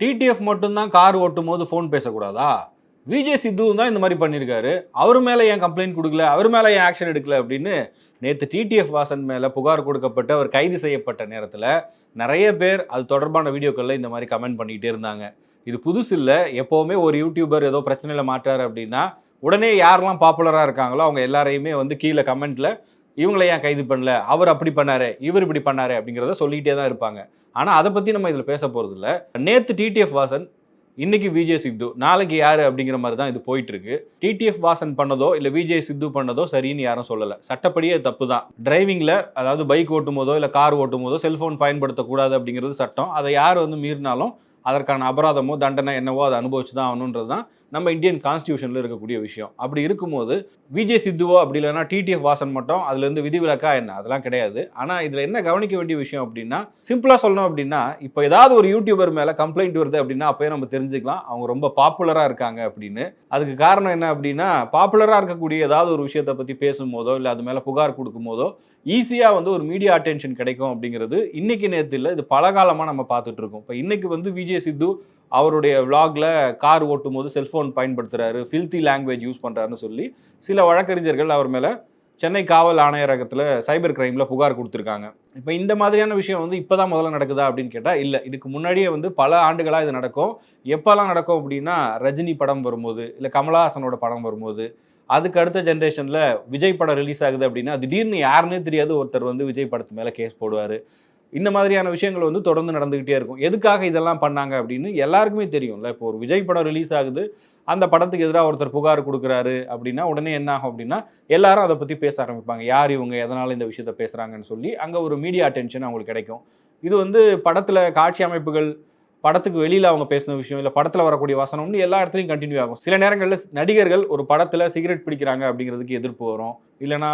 TTF மட்டும்தான் car ஓட்டும் போது ஃபோன் பேசக்கூடாதா விஜய் சித்துவும் தான் இந்த மாதிரி பண்ணியிருக்காரு அவர் மேலே ஏன் கம்ப்ளைண்ட் கொடுக்கல? அவர் மேலே ஏன் ஆக்ஷன் எடுக்கல அப்படின்னு நேற்று டிடிஎஃப் வாசன் மேலே புகார் கொடுக்கப்பட்டு அவர் கைது செய்யப்பட்ட நேரத்தில் நிறைய பேர் அது தொடர்பான வீடியோக்களில் இந்த மாதிரி கமெண்ட் பண்ணிக்கிட்டே இருந்தாங்க. இது புதுசு இல்லை. எப்போவுமே ஒரு யூடியூபர் ஏதோ பிரச்சனையில் மாட்டார் அப்படின்னா உடனே யாரெல்லாம் பாப்புலராக இருக்காங்களோ அவங்க எல்லாரையுமே வந்து கீழே கமெண்ட்டில் இவங்களை ஏன் கைது பண்ணல? அவர் அப்படி பண்ணாரு இவர் இப்படி பண்ணாரு அப்படிங்கிறத சொல்லிகிட்டே தான் இருப்பாங்க. ஆனால் அதை பற்றி நம்ம இதில் பேச போகிறது இல்லை நேற்று டிடிஎஃப் வாசன் இன்னைக்கு விஜய் சித்து நாளைக்கு யார் அப்படிங்கிற மாதிரி தான் இது போயிட்டு இருக்கு டிடிஎஃப் வாசன் பண்ணதோ இல்லை விஜய் சித்து பண்ணதோ சரின்னு யாரும் சொல்லலை. சட்டப்படியே தப்பு தான் டிரைவிங்கில் அதாவது பைக் ஓட்டும் போதோ இல்லை கார் ஓட்டும் போதோ செல்ஃபோன் பயன்படுத்தக்கூடாது அப்படிங்கிறது சட்டம். அதை யார் வந்து மீறினாலும் அதற்கான அபராதமோ தண்டனை என்னவோ அதை அனுபவிச்சு தான் ஆகணுன்றது தான் நம்ம இந்தியன் கான்ஸ்டியூஷனில் இருக்கக்கூடிய விஷயம். அப்படி இருக்கும்போது விஜய் சித்துவோ அப்படி இல்லைன்னா டிடிஎஃப் வாசன் மட்டும் அதுலேருந்து விதிவிலக்கா என்ன? அதெல்லாம் கிடையாது. ஆனால் இதில் என்ன கவனிக்க வேண்டிய விஷயம் அப்படின்னா சிம்பிளாக சொல்லணும் அப்படின்னா இப்போ ஏதாவது ஒரு யூடியூபர் மேலே கம்ப்ளைண்ட் வருது அப்படின்னா அப்போயே நம்ம தெரிஞ்சுக்கலாம். அவங்க ரொம்ப பாப்புலராக இருக்காங்க அப்படின்னு. அதுக்கு காரணம் என்ன அப்படின்னா பாப்புலராக இருக்கக்கூடிய ஏதாவது ஒரு விஷயத்தை பற்றி பேசும்போதோ இல்லை அது மேலே புகார் கொடுக்கும்போதோ ஈஸியாக வந்து ஒரு மீடியா அட்டென்ஷன் கிடைக்கும் அப்படிங்கிறது இன்னைக்கு நேரத்தில் இல்லை இது பல காலமாக நம்ம பார்த்துட்டு இருக்கோம். இப்போ இன்னைக்கு வந்து விஜய் சித்து அவருடைய விளாகில் கார் ஓட்டும் போது செல்ஃபோன் பயன்படுத்துகிறாரு ஃபில்தி லாங்குவேஜ் யூஸ் பண்ணுறாருன்னு சொல்லி சில வழக்கறிஞர்கள் அவர் மேலே சென்னை காவல் ஆணையரகத்தில் சைபர் கிரைமில் புகார் கொடுத்துருக்காங்க. இப்போ இந்த மாதிரியான விஷயம் வந்து இப்போ தான் முதல்ல நடக்குதா அப்படின்னு கேட்டால் இல்லை. இதுக்கு முன்னாடியே வந்து பல ஆண்டுகளாக இது நடக்கும். எப்போல்லாம் நடக்கும் அப்படின்னா ரஜினி படம் வரும்போது இல்லை கமலஹாசனோட படம் வரும்போது அதுக்கு அடுத்த ஜென்ரேஷனில் விஜய் படம் ரிலீஸ் ஆகுது அப்படின்னா திடீர்னு யாருன்னே தெரியாது ஒருத்தர் வந்து விஜய் படத்து மேலே கேஸ் போடுவார். இந்த மாதிரியான விஷயங்கள் வந்து தொடர்ந்து நடந்துக்கிட்டே இருக்கும். எதுக்காக இதெல்லாம் பண்ணாங்க அப்படின்னு எல்லாருக்குமே தெரியும்ல. இப்போ ஒரு விஜய் படம் ரிலீஸ் ஆகுது அந்த படத்துக்கு எதிராக ஒருத்தர் புகார் கொடுக்குறாரு அப்படின்னா உடனே என்ன ஆகும் அப்படின்னா எல்லாரும் அதை பற்றி பேச ஆரம்பிப்பாங்க. யார் இவங்க? எதனால் இந்த விஷயத்த பேசுகிறாங்கன்னு சொல்லி அங்கே ஒரு மீடியா அட்டென்ஷன் அவங்களுக்கு கிடைக்கும். இது வந்து படத்தில் காட்சி அமைப்புகள் படத்துக்கு வெளியில் அவங்க பேசின விஷயம் இல்லை படத்தில் வரக்கூடிய வசனம்னு எல்லா இடத்துலையும் கண்டினியூ ஆகும். சில நேரங்களில் நடிகர்கள் ஒரு படத்தில் சிகரெட் பிடிக்கிறாங்க அப்படிங்கிறதுக்கு எதிர்ப்பு வரும். இல்லைனா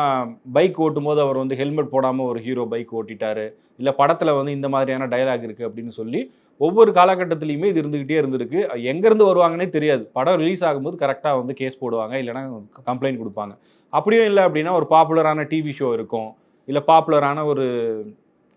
பைக் ஓட்டும் போது அவர் வந்து ஹெல்மெட் போடாமல் ஒரு ஹீரோ பைக் ஓட்டிட்டாரு. இல்லை படத்தில் வந்து இந்த மாதிரியான டயலாக் இருக்குது அப்படின்னு சொல்லி ஒவ்வொரு காலகட்டத்திலையுமே இது இருந்துக்கிட்டே இருந்திருக்கு. எங்கேருந்து வருவாங்கன்னே தெரியாது. படம் ரிலீஸ் ஆகும்போது கரெக்டாக வந்து கேஸ் போடுவாங்க இல்லைனா கம்ப்ளைண்ட் கொடுப்பாங்க. அப்படியும் இல்லை அப்படின்னா ஒரு பாப்புலரான டிவி ஷோ இருக்கும். இல்லை பாப்புலரான ஒரு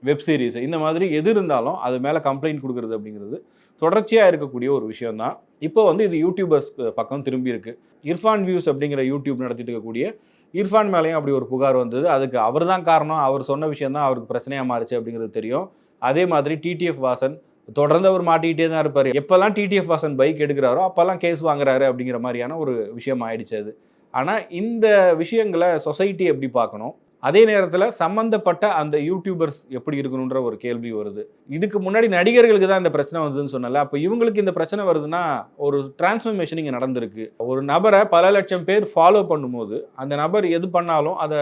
வெப் சீரிஸ் இந்த மாதிரி எது இருந்தாலும் அது மேலே கம்ப்ளைண்ட் கொடுக்குறது அப்படிங்கிறது தொடர்ச்சியாக இருக்கக்கூடிய ஒரு விஷயம் தான் இப்போ வந்து இது யூடியூபர்ஸ் பக்கம் திரும்பி இருக்கு. இர்ஃபான் வியூஸ் அப்படிங்கிற யூடியூப் நடத்திட்டு இருக்கக்கூடிய இர்ஃபான் மேலேயும் அப்படி ஒரு புகார் வந்தது. அதுக்கு அவர் தான் காரணம். அவர் சொன்ன விஷயம் தான் அவருக்கு பிரச்சனையாக மாறுச்சு அப்படிங்கிறது தெரியும். அதே மாதிரி டிடிஎஃப் வாசன் தொடர்ந்து அவர் மாட்டிக்கிட்டே தான் இருப்பார். எப்போல்லாம் டிடிஎஃப் வாசன் பைக் எடுக்கிறாரோ அப்போல்லாம் கேஸ் வாங்குறாரு அப்படிங்கிற மாதிரியான ஒரு விஷயம் ஆயிடுச்சு அது. ஆனால் இந்த விஷயங்களை சொசைட்டி எப்படி பார்க்கணும்? அதே நேரத்தில் சம்மந்தப்பட்ட அந்த யூடியூபர்ஸ் எப்படி இருக்கணுன்ற ஒரு கேள்வி வருது. இதுக்கு முன்னாடி நடிகர்களுக்கு தான் இந்த பிரச்சனை வருதுன்னு சொன்னல அப்போ இவங்களுக்கு இந்த பிரச்சனை வருதுன்னா ஒரு டிரான்ஸ்ஃபர்மேஷன் இங்கே நடந்திருக்கு. ஒரு நபரை பல லட்சம் பேர் ஃபாலோ பண்ணும்போது அந்த நபர் எது பண்ணாலும் அதை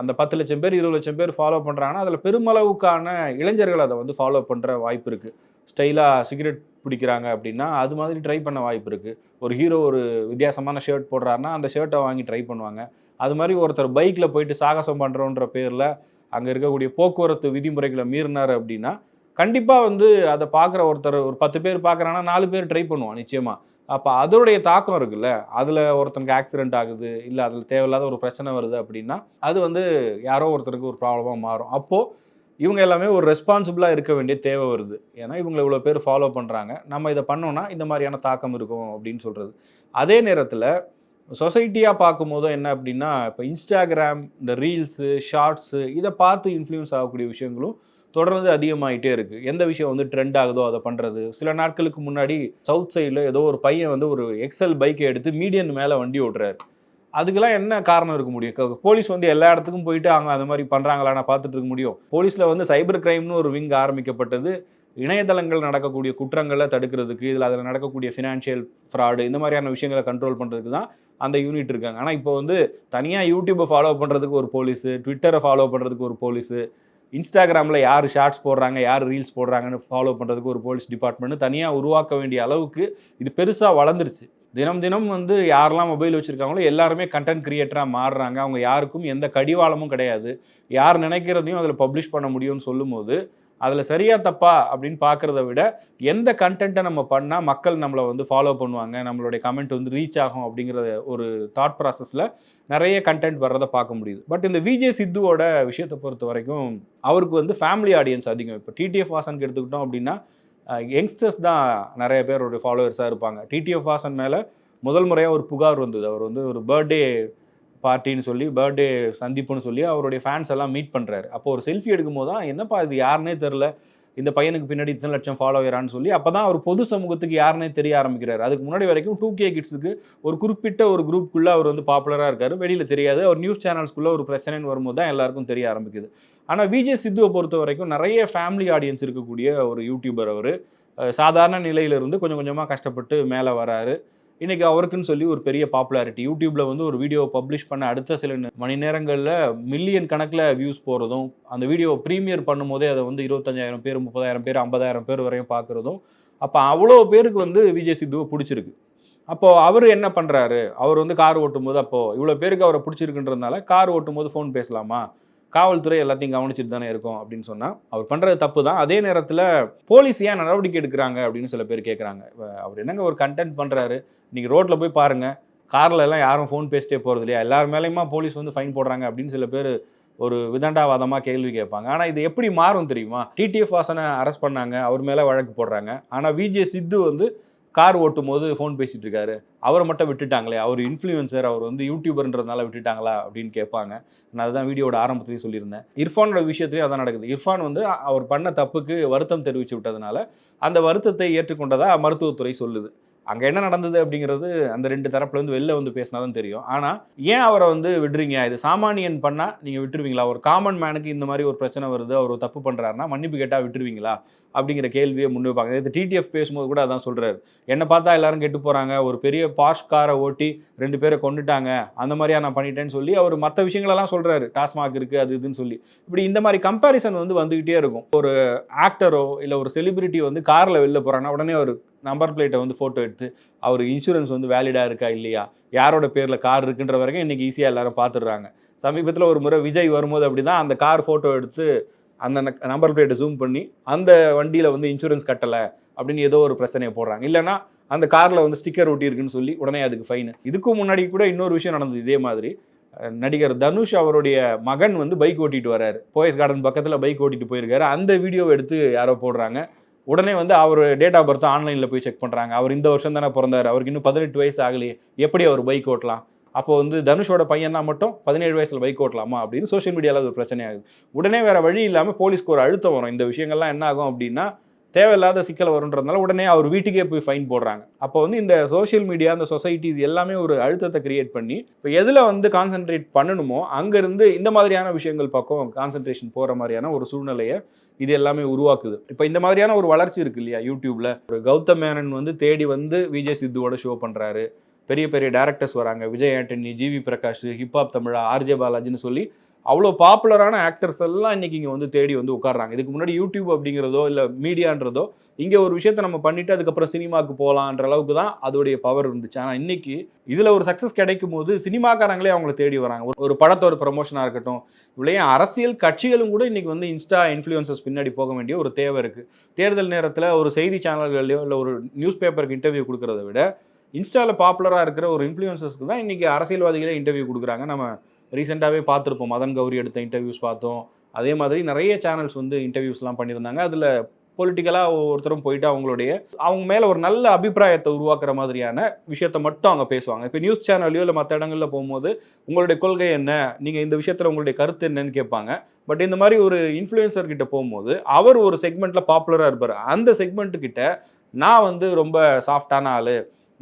அந்த பத்து லட்சம் பேர் இருபது லட்சம் பேர் ஃபாலோ பண்ணுறாங்கன்னா அதில் பெருமளவுக்கான இளைஞர்கள் அதை வந்து ஃபாலோ பண்ணுற வாய்ப்பு இருக்குது ஸ்டைலாக சிகரெட் பிடிக்கிறாங்க அப்படின்னா அது மாதிரி ட்ரை பண்ண வாய்ப்பு இருக்குது ஒரு ஹீரோ ஒரு வித்தியாசமான ஷர்ட் போடுறாருன்னா அந்த ஷர்ட்டை வாங்கி ட்ரை பண்ணுவாங்க. அது மாதிரி ஒருத்தர் பைக்கில் போயிட்டு சாகசம் பண்ணுறோன்ற பேரில் அங்கே இருக்கக்கூடிய போக்குவரத்து விதிமுறைகளை மீறினார் அப்படின்னா கண்டிப்பாக வந்து அதை பார்க்குற ஒருத்தர் ஒரு பத்து பேர் பார்க்குறாங்கன்னா நாலு பேர் ட்ரை பண்ணுவான் நிச்சயமாக அப்போ அதோடைய தாக்கம் இருக்குல்ல அதில் ஒருத்தனுக்கு ஆக்சிடென்ட் ஆகுது இல்லை அதில் தேவையில்லாத ஒரு பிரச்சனை வருது அப்படின்னா அது வந்து யாரோ ஒருத்தருக்கு ஒரு ப்ராப்ளமாக மாறும். அப்போது இவங்க எல்லாமே ஒரு ரெஸ்பான்சிபிளாக இருக்க வேண்டிய தேவை வருது. ஏன்னா இவங்களை இவ்வளோ பேர் ஃபாலோ பண்ணுறாங்க நம்ம இதை பண்ணோன்னா இந்த மாதிரியான தாக்கம் இருக்கும் அப்படின்னு சொல்கிறது அதே நேரத்தில் சொசைட்டியாக பார்க்கும்போது என்ன அப்படின்னா இப்போ இன்ஸ்டாகிராம் இந்த ரீல்ஸு ஷார்ட்ஸு இதை பார்த்து இன்ஃப்ளூயன்ஸ் ஆகக்கூடிய விஷயங்களும் தொடர்ந்து அதிகமாகிட்டே இருக்குது எந்த விஷயம் வந்து ட்ரெண்ட் ஆகுதோ அதை பண்ணுறது சில நாட்களுக்கு முன்னாடி சவுத் சைடில் ஏதோ ஒரு பையன் வந்து ஒரு எக்ஸல் பைக்கை எடுத்து மீடியன் மேலே வண்டி ஓட்டுறாரு. அதுக்கெல்லாம் என்ன காரணம் இருக்க முடியும்? போலீஸ் வந்து எல்லா இடத்துக்கும் போயிட்டு அவங்க அந்த மாதிரி பண்ணுறாங்களா நான் பார்த்துட்டு இருக்க முடியும். போலீஸில் வந்து சைபர் கிரைம்னு ஒரு விங் ஆரம்பிக்கப்பட்டது. இணையதளங்கள் நடக்கக்கூடிய குற்றங்களை தடுக்கிறதுக்கு இதில் அதில் நடக்கக்கூடிய ஃபினான்ஷியல் ஃப்ராடு இந்த மாதிரியான விஷயங்களை கண்ட்ரோல் பண்ணுறதுக்கு தான் அந்த யூனிட் இருக்காங்க. ஆனால் இப்போ வந்து தனியாக யூடியூப்பை ஃபாலோ பண்ணுறதுக்கு ஒரு போலீஸு ட்விட்டரை ஃபாலோ பண்ணுறதுக்கு ஒரு போலீஸு இன்ஸ்டாகிராமில் யார் ஷார்ட்ஸ் போடுறாங்க யார் ரீல்ஸ் போடுறாங்கன்னு ஃபாலோ பண்ணுறதுக்கு ஒரு போலீஸ் டிபார்ட்மெண்ட் தனியாக உருவாக்க வேண்டிய அளவுக்கு இது பெருசாக வளர்ந்துருச்சு. தினம் தினம் வந்து யாரெல்லாம் மொபைல் வச்சுருக்காங்களோ எல்லாருமே கண்டென்ட் க்ரியேட்டராக மாறுறாங்க. அவங்க யாருக்கும் எந்த கடிவாளமும் கிடையாது. யார் நினைக்கிறதையும் அதில் பப்ளிஷ் பண்ண முடியும்னு சொல்லும்போது அதில் சரியா தப்பா அப்படின்னு பார்க்குறத விட எந்த கண்டென்ட்டை நம்ம பண்ணால் மக்கள் நம்மளை வந்து ஃபாலோ பண்ணுவாங்க நம்மளுடைய கமெண்ட் வந்து ரீச் ஆகும் அப்படிங்கிற ஒரு தாட் ப்ராசஸில் நிறைய கண்டென்ட் வர்றதை பார்க்க முடியுது. பட் இந்த விஜே சித்துவோட விஷயத்தை பொறுத்த வரைக்கும் அவருக்கு வந்து ஃபேமிலி ஆடியன்ஸ் அதிகம். இப்போ டிடிஎஃப் வாசனுக்கு எடுத்துக்கிட்டோம் அப்படின்னா யங்ஸ்டர்ஸ் தான் நிறைய பேருடைய ஃபாலோவர்ஸாக இருப்பாங்க. டிடிஎஃப் வாசன் மேலே முதல் முறையாக ஒரு புகார் வந்தது. அவர் வந்து ஒரு பர்த்டே பார்ட்டின்னு சொல்லி பர்த்டே சந்திப்புன்னு சொல்லி அவருடைய ஃபேன்ஸ் எல்லாம் மீட் பண்ணுறாரு அப்போ ஒரு செல்ஃபி எடுக்கும்போது தான் என்னப்பா இது யாருனே தெரில இந்த பையனுக்கு பின்னாடி இத்தனை லட்சம் ஃபாலோவரான்னு சொல்லி அப்போ தான் அவர் பொது சமூகத்துக்கு யாருனே தெரிய ஆரம்பிக்கிறார். அதுக்கு முன்னாடி வரைக்கும் டூ கே கிட்ஸுக்கு ஒரு குறிப்பிட்ட ஒரு குரூப்புக்குள்ளே அவர் வந்து பாப்புலராக இருக்கார். வெளியில் தெரியாது. அவர் நியூஸ் சேனல்ஸ்குள்ளே ஒரு பிரச்சனைன்னு வரும்போது தான் எல்லாருக்கும் தெரிய ஆரம்பிக்குது. ஆனால் விஜய் சித்துவை பொறுத்த வரைக்கும் நிறைய ஃபேமிலி ஆடியன்ஸ் இருக்கக்கூடிய ஒரு யூடியூபர் அவர். சாதாரண நிலையிலிருந்து கொஞ்சம் கொஞ்சமாக கஷ்டப்பட்டு மேலே வராரு. இன்னைக்கு அவருக்குன்னு சொல்லி ஒரு பெரிய பாப்புலாரிட்டி யூடியூப்ல வந்து ஒரு வீடியோ பப்ளிஷ் பண்ண அடுத்த சில மணி நேரங்களில் மில்லியன் கணக்கில் வியூஸ் போகிறதும் அந்த வீடியோ ப்ரீமியர் பண்ணும்போதே அதை வந்து இருபத்தஞ்சாயிரம் பேர் முப்பதாயிரம் பேர் ஐம்பதாயிரம் பேர் வரையும் பார்க்குறதும் அப்போ அவ்வளோ பேருக்கு வந்து விஜய் சித்துவை பிடிச்சிருக்கு. அப்போது அவர் என்ன பண்ணுறாரு அவர் வந்து கார் ஓட்டும் போது அப்போது இவ்வளோ பேருக்கு அவரை பிடிச்சிருக்குன்றதுனால கார் ஓட்டும் போது ஃபோன் பேசலாமா? காவல்துறை எல்லாத்தையும் கவனிச்சுட்டு தானே இருக்கும் அப்படின்னு சொன்னால் அவர் பண்ணுறது தப்பு தான் அதே நேரத்தில் போலீஸ் ஏன் நடவடிக்கை எடுக்கிறாங்க அப்படின்னு சில பேர் கேட்குறாங்க அவர் என்னங்க ஒரு கண்டென்ட் பண்ணுறாரு நீங்கள் ரோட்டில் போய் பாருங்கள் காரில் எல்லாம் யாரும் ஃபோன் பேசிட்டே போகிறது இல்லையா? எல்லார் மேலேயுமா போலீஸ் வந்து ஃபைன் போடுறாங்க அப்படின்னு சில பேர் ஒரு விதண்டாவாதமாக கேள்வி கேட்பாங்க. ஆனால் இது எப்படி மாறும் தெரியுமா? டிடிஎஃப் வாசனை அரெஸ்ட் பண்ணாங்க அவர் மேலே வழக்கு போடுறாங்க. ஆனால் விஜே சித்து வந்து கார் ஓட்டும் போது ஃபோன் பேசிகிட்டு இருக்காரு அவரை மட்டும் விட்டுட்டாங்களே. அவர் இன்ஃப்ளூயன்சர் அவர் வந்து யூடியூபர்ன்றதுனால விட்டுட்டாங்களா அப்படின்னு கேட்பாங்க. நான் அதுதான் வீடியோட ஆரம்பத்திலையும் சொல்லியிருந்தேன். இர்ஃபானோட விஷயத்துலையும் அதான் நடக்குது. இர்ஃபான் வந்து அவர் பண்ண தப்புக்கு வருத்தம் தெரிவித்து விட்டதுனால அந்த வருத்தத்தை ஏற்றுக்கொண்டதாக மருத்துவத்துறை சொல்லுது. அங்கே என்ன நடந்தது அப்படிங்கிறது அந்த ரெண்டு தரப்புலேருந்து வெளில வந்து பேசினா தான் தெரியும். ஆனால் ஏன் அவரை வந்து விடுறீங்க? இது சாமானியன் பண்ணால் நீங்கள் விட்டுருவீங்களா? ஒரு காமன் மேனுக்கு இந்த மாதிரி ஒரு பிரச்சனை வருது அவர் தப்பு பண்ணுறாருன்னா மன்னிப்பு கேட்டால் விட்டுருவீங்களா? அப்படிங்கிற கேள்வியை முன்வைப்பாங்க இது டிடிஎஃப் பேசும்போது கூட அதான் சொல்கிறாரு என்னை பார்த்தா எல்லாரும் கெட்டு போகிறாங்க ஒரு பெரிய பாஷ் காரை ஓட்டி ரெண்டு பேரை கொண்டுட்டாங்க அந்த மாதிரியா நான் பண்ணிட்டேன்னு சொல்லி அவர் மற்ற விஷயங்களெல்லாம் சொல்கிறாரு டாஸ்மாக் இருக்குது அது இதுன்னு சொல்லி. இப்படி இந்த மாதிரி கம்பேரிசன் வந்து வந்துக்கிட்டே இருக்கும். ஒரு ஆக்டரோ இல்லை ஒரு செலிபிரிட்டி வந்து காரில் வெளில போகிறாங்கன்னா உடனே ஒரு நம்பர் பிளேட்டை வந்து ஃபோட்டோ எடுத்து அவர் இன்சூரன்ஸ் வந்து வேலிடாக இருக்கா இல்லையா? யாரோட பேரில் கார் இருக்குன்ற வரைக்கும் இன்றைக்கி ஈஸியாக எல்லாரும் பார்த்துடுறாங்க சமீபத்தில் ஒரு முறை விஜய் வரும்போது அப்படி தான் அந்த கார் ஃபோட்டோ எடுத்து அந்த நம்பர் பிளேட்டை ஜூம் பண்ணி அந்த வண்டியில் வந்து இன்சூரன்ஸ் கட்டலை அப்படின்னு ஏதோ ஒரு பிரச்சனையை போடுறாங்க. இல்லைன்னா அந்த காரில் வந்து ஸ்டிக்கர் ஒட்டியிருக்குன்னு சொல்லி உடனே அதுக்கு ஃபைன் இதுக்கு முன்னாடி கூட இன்னொரு விஷயம் நடந்தது இதே மாதிரி. நடிகர் தனுஷ் அவருடைய மகன் வந்து பைக் ஓட்டிட்டு வராரு போயஸ் கார்டன் பக்கத்தில் பைக் ஓட்டிட்டு போயிருக்காரு. அந்த வீடியோவை எடுத்து யாரோ போடுறாங்க. உடனே வந்து அவர் டேட் ஆஃப் பர்த் ஆன்லைனில் போய் செக் பண்ணுறாங்க அவர் இந்த வருஷம் தானே பிறந்தார். அவருக்கு இன்னும் பதினெட்டு வயசு ஆகலையே. எப்படி அவர் பைக் ஓட்டலாம்? அப்போ வந்து தனுஷோட பையனா மட்டும் பதினேழு வயசில் பைக் ஓட்டலாமா அப்படின்னு சோஷியல் மீடியாவில் அது ஒரு பிரச்சனையாகுது. உடனே வேற வழி இல்லாமல் போலீஸ்க்கு ஒரு அழுத்தம் வரும். இந்த விஷயங்கள்லாம் என்ன ஆகும் அப்படின்னா தேவையில்லாத சிக்கல் வருன்றதுனால உடனே அவர் வீட்டுக்கே போய் ஃபைன் போடுறாங்க. அப்போ வந்து இந்த சோஷியல் மீடியா இந்த சொசைட்டி இது எல்லாமே ஒரு அழுத்தத்தை கிரியேட் பண்ணி இப்போ எதில் வந்து கான்சென்ட்ரேட் பண்ணணுமோ அங்கேருந்து இந்த மாதிரியான விஷயங்கள் பக்கம் கான்சென்ட்ரேஷன் போகிற மாதிரியான ஒரு சூழ்நிலையை இது எல்லாமே உருவாக்குது. இப்போ இந்த மாதிரியான ஒரு வளர்ச்சி இருக்கு இல்லையா யூடியூப்ல ஒரு கௌதம் மேனன் வந்து தேடி வந்து விஜய் சித்துவோட ஷோ பண்ணுறாரு பெரிய பெரிய டேரக்டர்ஸ் வராங்க. Vijay Antony G V Prakash hip hop Tamizha RJ பாலாஜின்னு சொல்லி அவ்வளோ பாப்புலரான ஆக்டர்ஸ் எல்லாம் இன்னைக்கு இங்கே வந்து தேடி வந்து உட்கார்றாங்க. இதுக்கு முன்னாடி யூடியூப் அப்படிங்கிறதோ இல்லை மீடியான்றதோ இங்கே ஒரு விஷயத்தை நம்ம பண்ணிட்டு அதுக்கப்புறம் சினிமாவுக்கு போகலான்ற அளவுக்கு தான் அதோடைய பவர் இருந்துச்சு. ஆனால் இன்னைக்கு இதில் ஒரு சக்ஸஸ் கிடைக்கும் போது சினிமாக்காரங்களே அவங்கள தேடி வராங்க. ஒரு- ஒரு படத்தோட ப்ரமோஷனாக இருக்கட்டும் இவ்வளையே அரசியல் கட்சிகளும் கூட இன்றைக்கி வந்து இன்ஸ்டா இன்ஃப்ளூயன்சஸ் பின்னாடி போக வேண்டிய ஒரு தேவை இருக்குது தேர்தல் நேரத்தில் ஒரு செய்தி சேனல்கள்லையோ இல்லை ஒரு நியூஸ் பேப்பருக்கு இன்டர்வியூ கொடுக்கறத விட இன்ஸ்டாவில் பாப்புலராக இருக்கிற ஒரு இன்ஃப்ளூயன்சஸ்க்கு தான் இன்றைக்கி அரசியல்வாதிகளே இன்டர்வியூ கொடுக்குறாங்க. நம்ம ரீசெண்டாகவே பார்த்துருப்போம். மதன் கௌரி எடுத்த இன்டர்வியூஸ் பார்த்தோம். அதே மாதிரி நிறைய சேனல்ஸ் வந்து இன்டர்வியூஸ்லாம் பண்ணியிருந்தாங்க. அதில் பொலிட்டிக்கலாக ஒவ்வொருத்தரும் போயிட்டு அவங்களுடைய அவங்க மேலே ஒரு நல்ல அபிப்பிராயத்தை உருவாக்குற மாதிரியான விஷயத்தை மட்டும் அவங்க பேசுவாங்க. இப்போ நியூஸ் சேனல்லையோ இல்லை மற்ற இடங்களில் போகும்போது உங்களுடைய கொள்கை என்ன? நீங்கள் இந்த விஷயத்தில் உங்களுடைய கருத்து என்னன்னு கேட்பாங்க. பட் இந்த மாதிரி ஒரு இன்ஃப்ளூயன்சர் கிட்ட போகும்போது அவர் ஒரு செக்மெண்ட்டில் பாப்புலராக இருப்பார். அந்த செக்மெண்ட்டுக்கிட்ட கிட்ட நான் வந்து ரொம்ப சாஃப்டான ஆள்.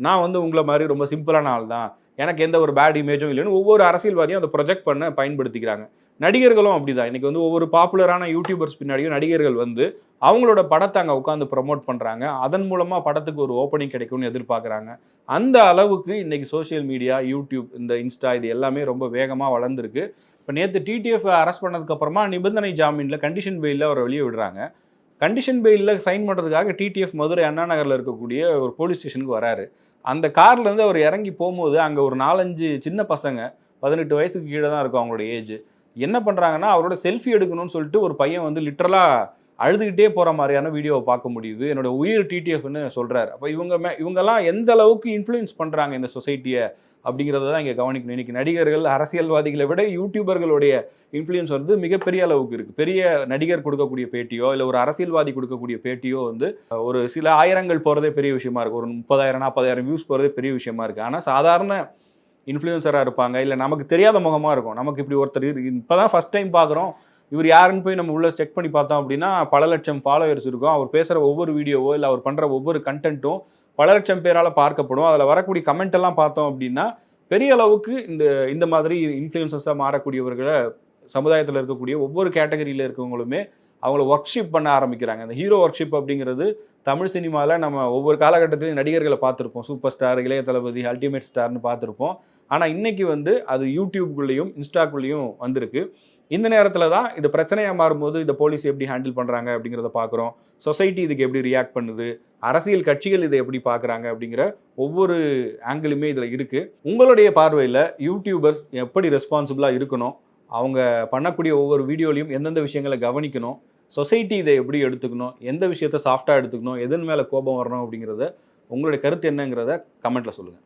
நான் வந்து உங்களை மாதிரி ரொம்ப சிம்பிளான ஆள் தான். எனக்கு எந்த ஒரு பேட் இமேஜும் இல்லைன்னு ஒவ்வொரு அரசியல்வாதியும் அதை ப்ரொஜெக்ட் பண்ண பயன்படுத்திக்கிறாங்க. நடிகர்களும் அப்படிதான். இன்னைக்கு வந்து ஒவ்வொரு பாப்புலரான யூடியூபர்ஸ் பின்னாடியும் நடிகர்கள் வந்து அவங்களோட படத்தை அங்கே உட்காந்து ப்ரமோட் பண்ணுறாங்க அதன் மூலமாக படத்துக்கு ஒரு ஓப்பனிங் கிடைக்கும்னு எதிர்பார்க்குறாங்க. அந்த அளவுக்கு இன்னைக்கு சோஷியல் மீடியா யூடியூப் இந்த இன்ஸ்டா இது எல்லாமே ரொம்ப வேகமாக வளர்ந்துருக்கு. இப்போ நேற்று டிடிஎஃப் அரெஸ்ட் பண்ணதுக்கப்புறமா நிபந்தனை ஜாமீனில் கண்டிஷன் பெயிலில் அவரை வெளியே விடுறாங்க. கண்டிஷன் பெயிலில் சைன் பண்ணுறதுக்காக டிடிஎஃப் மதுரை அண்ணா நகரில் இருக்கக்கூடிய ஒரு போலீஸ் ஸ்டேஷனுக்கு வராரு. அந்த கார்லேருந்து அவர் இறங்கி போகும்போது அங்கே ஒரு நாலஞ்சு சின்ன பசங்க பதினெட்டு வயசுக்கு கீழே தான் இருக்கும் அவங்களோட ஏஜ் என்ன பண்ணுறாங்கன்னா அவரோட செல்ஃபி எடுக்கணும்னு சொல்லிட்டு ஒரு பையன் வந்து லிட்ரலாக அழுதுகிட்டே போகிற மாதிரியான வீடியோவை பார்க்க முடியுது. என்னோட உயிர் டிடிஎஃப்னு சொல்கிறார் அப்போ இவங்க மே இவங்கெல்லாம் எந்த அளவுக்கு இன்ஃப்ளூயன்ஸ் பண்ணுறாங்க இந்த சொசைட்டியை அப்படிங்கிறத தான் இங்கே கவனிக்கணும். இன்னைக்கு நடிகர்கள் அரசியல்வாதிகளை விட யூடியூபர்களுடைய இன்ஃப்ளூயன்ஸ் வந்து மிகப்பெரிய அளவுக்கு இருக்குது பெரிய நடிகர் கொடுக்கக்கூடிய பேட்டியோ இல்லை ஒரு அரசியல்வாதி கொடுக்கக்கூடிய பேட்டியோ வந்து ஒரு சில ஆயிரங்கள் போகிறதே பெரிய விஷயமா இருக்குது ஒரு முப்பதாயிரம் நாற்பதாயிரம் வியூஸ் போகிறதே பெரிய விஷயமா இருக்கு. ஆனால் சாதாரண இன்ஃப்ளூயன்சராக இருப்பாங்க இல்லை நமக்கு தெரியாத முகமாக இருக்கும். நமக்கு இப்படி ஒருத்தர் இப்போ தான் ஃபஸ்ட் டைம் பார்க்குறோம் இவர் யாருன்னு போய் நம்ம உள்ள செக் பண்ணி பார்த்தோம் அப்படின்னா பல லட்சம் ஃபாலோவர்ஸ் இருக்கும். அவர் பேசுகிற ஒவ்வொரு வீடியோவோ இல்லை அவர் பண்ணுற ஒவ்வொரு கண்டென்ட்டும் பல லட்சம் பேரால் பார்க்கப்படும். அதில் வரக்கூடிய கமெண்ட் எல்லாம் பார்த்தோம் அப்படின்னா பெரிய அளவுக்கு இந்த இந்த மாதிரி இன்ஃப்ளூயன்சஸாக மாறக்கூடியவர்களை சமுதாயத்தில் இருக்கக்கூடிய ஒவ்வொரு கேட்டகரியில் இருக்கவங்களுமே அவங்கள ஒர்க்ஷிப் பண்ண ஆரம்பிக்கிறாங்க. அந்த ஹீரோ ஒர்க்ஷிப் அப்படிங்கிறது தமிழ் சினிமாவில் நம்ம ஒவ்வொரு காலகட்டத்திலையும் நடிகர்களை பார்த்துருப்போம். சூப்பர் ஸ்டார் இளைய தளபதி அல்டிமேட் ஸ்டார்னு பார்த்துருப்போம். ஆனால் இன்றைக்கி வந்து அது யூடியூப்குள்ளேயும் இன்ஸ்டாக்குள்ளேயும் வந்திருக்கு. இந்த நேரத்தில் தான் இது பிரச்சனையாக மாறும்போது இந்த போலீஸ் எப்படி ஹேண்டில் பண்ணுறாங்க அப்படிங்கிறத பார்க்குறோம் சொசைட்டி இதுக்கு எப்படி ரியாக்ட் பண்ணுது? அரசியல் கட்சிகள் இதை எப்படி பார்க்குறாங்க அப்படிங்கிற ஒவ்வொரு ஆங்கிளுமே இதில் இருக்குது உங்களுடைய பார்வையில் யூடியூபர்ஸ் எப்படி ரெஸ்பான்சிபிளாக இருக்கணும்? அவங்க பண்ணக்கூடிய ஒவ்வொரு வீடியோலையும் எந்தெந்த விஷயங்களை கவனிக்கணும்? சொசைட்டி இதை எப்படி எடுத்துக்கணும்? எந்த விஷயத்த சாஃப்டாக எடுத்துக்கணும்? எதன் மேலே கோபம் வரணும் அப்படிங்கிறத உங்களுடைய கருத்து என்னங்கிறத கமெண்ட்டில் சொல்லுங்கள்